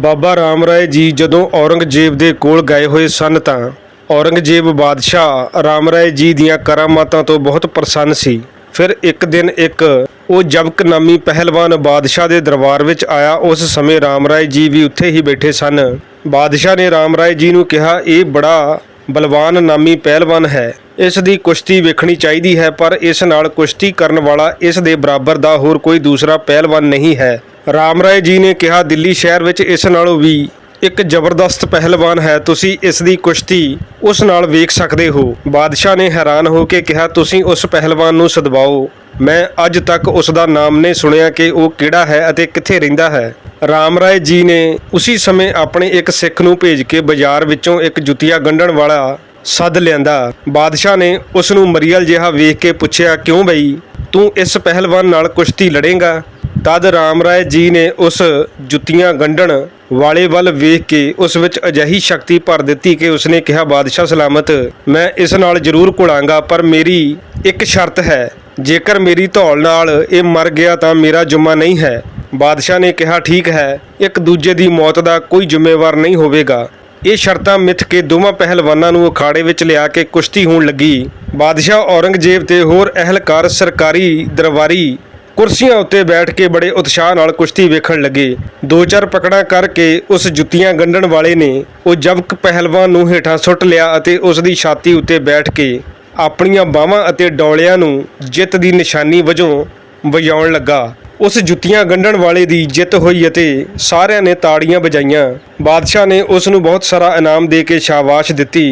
ਬਾਬਾ ਰਾਮ ਰਾਏ ਜੀ ਜਦੋਂ ਔਰੰਗਜ਼ੇਬ ਦੇ ਕੋਲ ਗਏ ਹੋਏ ਸਨ ਤਾਂ ਔਰੰਗਜ਼ੇਬ ਬਾਦਸ਼ਾਹ ਰਾਮ ਰਾਏ ਜੀ ਦੀਆਂ ਕਰਾਮਾਤਾਂ ਤੋਂ ਬਹੁਤ ਪ੍ਰਸੰਨ ਸੀ। ਫਿਰ ਇੱਕ ਦਿਨ ਇੱਕ ਉਹ ਜਬਕ ਨਾਮੀ ਪਹਿਲਵਾਨ ਬਾਦਸ਼ਾਹ ਦੇ ਦਰਬਾਰ ਵਿੱਚ ਆਇਆ। ਉਸ ਸਮੇਂ ਰਾਮ ਰਾਏ ਜੀ ਵੀ ਉੱਥੇ ਹੀ ਬੈਠੇ ਸਨ। ਬਾਦਸ਼ਾਹ ਨੇ ਰਾਮ ਰਾਏ ਜੀ ਨੂੰ ਕਿਹਾ, ਇਹ ਬੜਾ ਬਲਵਾਨ ਨਾਮੀ ਪਹਿਲਵਾਨ ਹੈ। ਇਸ ਦੀ ਕੁਸ਼ਤੀ ਵੇਖਣੀ ਚਾਹੀਦੀ ਹੈ, ਪਰ ਇਸ ਨਾਲ ਕੁਸ਼ਤੀ ਕਰਨ ਵਾਲਾ ਇਸ ਦੇ ਬਰਾਬਰ ਦਾ ਹੋਰ ਕੋਈ ਦੂਸਰਾ ਪਹਿਲਵਾਨ ਨਹੀਂ ਹੈ। ਰਾਮ ਰਾਏ ਜੀ ਨੇ ਕਿਹਾ, ਦਿੱਲੀ ਸ਼ਹਿਰ ਵਿੱਚ ਇਸ ਨਾਲੋਂ ਵੀ ਇੱਕ ਜ਼ਬਰਦਸਤ ਪਹਿਲਵਾਨ ਹੈ। ਤੁਸੀਂ ਇਸ ਦੀ ਕੁਸ਼ਤੀ ਉਸ ਨਾਲ ਵੇਖ ਸਕਦੇ ਹੋ। ਬਾਦਸ਼ਾਹ ਨੇ ਹੈਰਾਨ ਹੋ ਕੇ ਕਿਹਾ, ਤੁਸੀਂ ਉਸ ਪਹਿਲਵਾਨ ਨੂੰ ਸਦਵਾਓ। ਮੈਂ ਅੱਜ ਤੱਕ ਉਸ ਦਾ ਨਾਮ ਨਹੀਂ ਸੁਣਿਆ ਕਿ ਉਹ ਕਿਹੜਾ ਹੈ ਅਤੇ ਕਿੱਥੇ ਰਹਿੰਦਾ ਹੈ। ਰਾਮ ਰਾਏ ਜੀ ਨੇ ਉਸੇ ਸਮੇਂ ਆਪਣੇ ਇੱਕ ਸਿੱਖ ਨੂੰ ਭੇਜ ਕੇ ਬਾਜ਼ਾਰ ਵਿੱਚੋਂ ਇੱਕ ਜੁੱਤੀਆ ਗੰਢਣ ਵਾਲਾ ਸੱਦ ਲਿਆਂਦਾ। ਬਾਦਸ਼ਾਹ ਨੇ ਉਸ ਨੂੰ ਮਰੀਅਲ ਜਿਹਾ ਵੇਖ ਕੇ ਪੁੱਛਿਆ, ਕਿਉਂ ਬਈ? ਤੂੰ ਇਸ ਪਹਿਲਵਾਨ ਨਾਲ ਕੁਸ਼ਤੀ ਲੜੇਂਗਾ? ਤਦ ਰਾਮ ਰਾਏ ਜੀ ਨੇ ਉਸ ਜੁੱਤੀਆਂ ਗੰਢਣ ਵਾਲੇ ਵੱਲ ਵੇਖ ਕੇ ਉਸ ਵਿੱਚ ਅਜਿਹੀ ਸ਼ਕਤੀ ਭਰ ਦਿੱਤੀ ਕਿ ਉਸਨੇ ਕਿਹਾ, ਬਾਦਸ਼ਾਹ ਸਲਾਮਤ, ਮੈਂ ਇਸ ਨਾਲ ਜ਼ਰੂਰ ਘੁਲਾਂਗਾ, ਪਰ ਮੇਰੀ ਇੱਕ ਸ਼ਰਤ ਹੈ। ਜੇਕਰ ਮੇਰੀ ਧੌਲ ਨਾਲ ਇਹ ਮਰ ਗਿਆ ਤਾਂ ਮੇਰਾ ਜੁਮਾ ਨਹੀਂ ਹੈ। ਬਾਦਸ਼ਾਹ ਨੇ ਕਿਹਾ, ਠੀਕ ਹੈ, ਇੱਕ ਦੂਜੇ ਦੀ ਮੌਤ ਦਾ ਕੋਈ ਜ਼ਿੰਮੇਵਾਰ ਨਹੀਂ ਹੋਵੇਗਾ। ਇਹ ਸ਼ਰਤਾਂ ਮਿੱਥ ਕੇ ਦੋਵਾਂ ਪਹਿਲਵਾਨਾਂ ਨੂੰ ਅਖਾੜੇ ਵਿੱਚ ਲਿਆ ਕੇ ਕੁਸ਼ਤੀ ਹੋਣ ਲੱਗੀ। ਬਾਦਸ਼ਾਹ ਔਰੰਗਜ਼ੇਬ ਤੇ ਹੋਰ ਅਹਿਲਕਾਰ ਸਰਕਾਰੀ ਦਰਬਾਰੀ ਕੁਰਸੀਆਂ ਉੱਤੇ ਬੈਠ ਕੇ ਬੜੇ ਉਤਸ਼ਾਹ ਨਾਲ ਕੁਸ਼ਤੀ ਵੇਖਣ ਲੱਗੇ। ਦੋ ਚਾਰ ਪਕੜਾਂ ਕਰਕੇ ਉਸ ਜੁੱਤੀਆਂ ਗੰਢਣ ਵਾਲੇ ਨੇ ਉਹ ਜਬਕ ਪਹਿਲਵਾਨ ਨੂੰ ਹੇਠਾਂ ਸੁੱਟ ਲਿਆ ਅਤੇ ਉਸ ਦੀ ਛਾਤੀ ਉੱਤੇ ਬੈਠ ਕੇ ਆਪਣੀਆਂ ਬਾਹਾਂ ਅਤੇ ਡੌਲਿਆਂ ਨੂੰ ਜਿੱਤ ਦੀ ਨਿਸ਼ਾਨੀ ਵਜੋਂ ਵਜਾਉਣ ਲੱਗਾ। ਉਸ ਜੁੱਤੀਆਂ ਗੰਢਣ ਵਾਲੇ ਦੀ ਜਿੱਤ ਹੋਈ ਅਤੇ ਸਾਰਿਆਂ ਨੇ ਤਾੜੀਆਂ ਵਜਾਈਆਂ। ਬਾਦਸ਼ਾਹ ਨੇ ਉਸ ਨੂੰ ਬਹੁਤ ਸਾਰਾ ਇਨਾਮ ਦੇ ਕੇ ਸ਼ਾਬਾਸ਼ ਦਿੱਤੀ।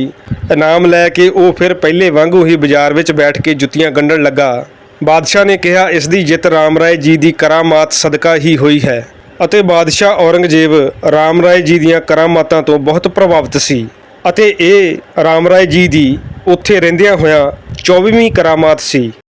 ਇਨਾਮ ਲੈ ਕੇ ਉਹ ਫਿਰ ਪਹਿਲੇ ਵਾਂਗੂ ਹੀ ਬਾਜ਼ਾਰ ਵਿੱਚ ਬੈਠ ਕੇ ਜੁੱਤੀਆਂ ਗੰਢਣ ਲੱਗਾ। ਬਾਦਸ਼ਾਹ ਨੇ ਕਿਹਾ, ਇਸ ਦੀ ਜਿੱਤ ਰਾਮ ਰਾਏ ਜੀ ਦੀ ਕਰਾਮਾਤ ਸਦਕਾ ਹੀ ਹੋਈ ਹੈ। ਅਤੇ ਬਾਦਸ਼ਾਹ ਔਰੰਗਜ਼ੇਬ ਰਾਮ ਰਾਏ ਜੀ ਦੀਆਂ ਕਰਾਮਾਤਾਂ ਤੋਂ ਬਹੁਤ ਪ੍ਰਭਾਵਿਤ ਸੀ। ਅਤੇ ਇਹ ਰਾਮ ਰਾਏ ਜੀ ਦੀ ਉੱਥੇ ਰਹਿੰਦਿਆਂ ਹੋਇਆਂ 24ਵੀਂ ਕਰਾਮਾਤ ਸੀ।